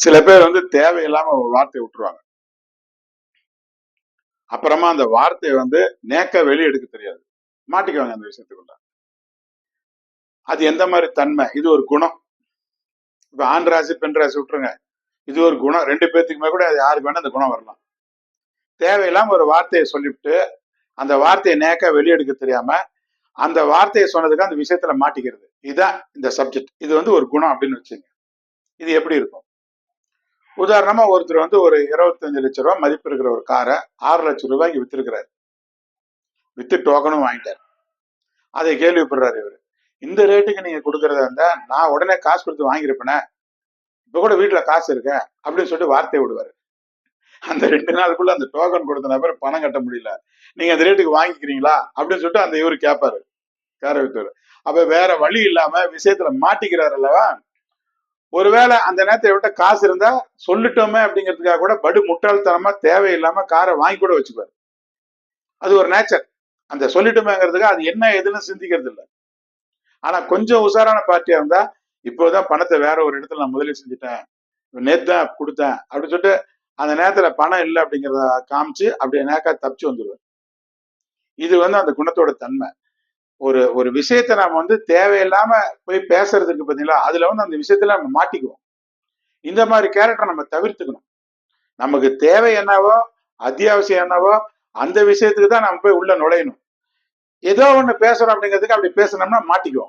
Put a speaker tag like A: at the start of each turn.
A: சில பேர் வந்து தேவையில்லாம ஒரு வார்த்தையை விட்டுருவாங்க. அப்புறமா அந்த வார்த்தையை வந்து நேக்க வெளியே எடுக்க தெரியாது. மாட்டிக்குவாங்க அந்த விஷயத்துக்குள்ள. அது எந்த மாதிரி தன்மை? இது ஒரு குணம். இப்ப ஆண் ராசி பெண் ராசி விட்டுருங்க. இது ஒரு குணம். ரெண்டு பேர்த்துக்குமே கூட அது யாருக்கு வேணா அந்த குணம் வரலாம். தேவையில்லாம ஒரு வார்த்தையை சொல்லிவிட்டு அந்த வார்த்தையை நேக்க வெளியெடுக்க தெரியாம அந்த வார்த்தையை சொன்னதுக்கு அந்த விஷயத்துல மாட்டிக்கிறது. இதுதான் இந்த சப்ஜெக்ட் இது வந்து ஒரு குணம் அப்படின்னு வச்சுங்க. இது எப்படி இருக்கும்? உதாரணமா ஒருத்தர் வந்து ஒரு இருபத்தஞ்சு லட்ச ரூபாய் மதிப்பு இருக்கிற ஒரு காரை ஆறு லட்சம் ரூபாய்க்கு வித்திருக்கிறாரு. வித்து டோக்கனும் வாங்கிட்டார். அதை கேள்விப்படுறாரு இவர். இந்த ரேட்டுக்கு நீங்க கொடுக்கறதா இருந்தா நான் உடனே காசு கொடுத்து வாங்கியிருப்பேனே. இப்ப கூட வீட்டுல காசு இருக்க அப்படின்னு சொல்லிட்டு வார்த்தையை விடுவாரு. அந்த ரெண்டு நாளுக்குள்ள அந்த டோக்கன் கொடுத்த நபர் பணம் கட்ட முடியல. நீங்க அந்த ரேட்டுக்கு வாங்கிக்கிறீங்களா? அப்படின்னு சொல்லிட்டு அந்த இவர் கேட்பாரு காரை வித்தவர். அப்ப வேற வழி இல்லாம விஷயத்துல மாட்டிக்கிறாரு அல்லவா? ஒருவேளை அந்த நேரத்தை விட்ட காசு இருந்தா சொல்லிட்டோமே அப்படிங்கிறதுக்காக கூட படு முட்டாள்தனமா தேவையில்லாம காரை வாங்கி கூட வச்சுப்பாரு. அது ஒரு நேச்சர் அந்த சொல்லிட்டோமேங்கிறதுக்கு அது என்ன எதுன்னு சிந்திக்கிறது இல்லை. ஆனா கொஞ்சம் உஷாரான பார்ட்டியா இருந்தா இப்போதான் பணத்தை வேற ஒரு இடத்துல நான் முதலீடு செஞ்சுட்டேன். நேத்தான் கொடுத்தேன் அப்படின்னு சொல்லிட்டு அந்த நேரத்துல பணம் இல்லை அப்படிங்கிறத காமிச்சு அப்படியே நேக்கா தப்பிச்சு வந்துடுவார் இது வந்து அந்த குணத்தோட தன்மை. ஒரு ஒரு விஷயத்த நாம வந்து தேவையில்லாம போய் பேசுறதுக்கு பார்த்தீங்களா அதுல வந்து அந்த விஷயத்துல நம்ம மாட்டிக்குவோம். இந்த மாதிரி கேரக்டர் நம்ம தவிர்த்துக்கணும். நமக்கு தேவை என்னவோ அத்தியாவசியம் என்னவோ அந்த விஷயத்துக்கு தான் நம்ம போய் உள்ள நுழையணும். ஏதோ ஒண்ணு பேசுறோம் அப்படிங்கிறதுக்கு அப்படி பேசணும்னா மாட்டிக்குவோம்.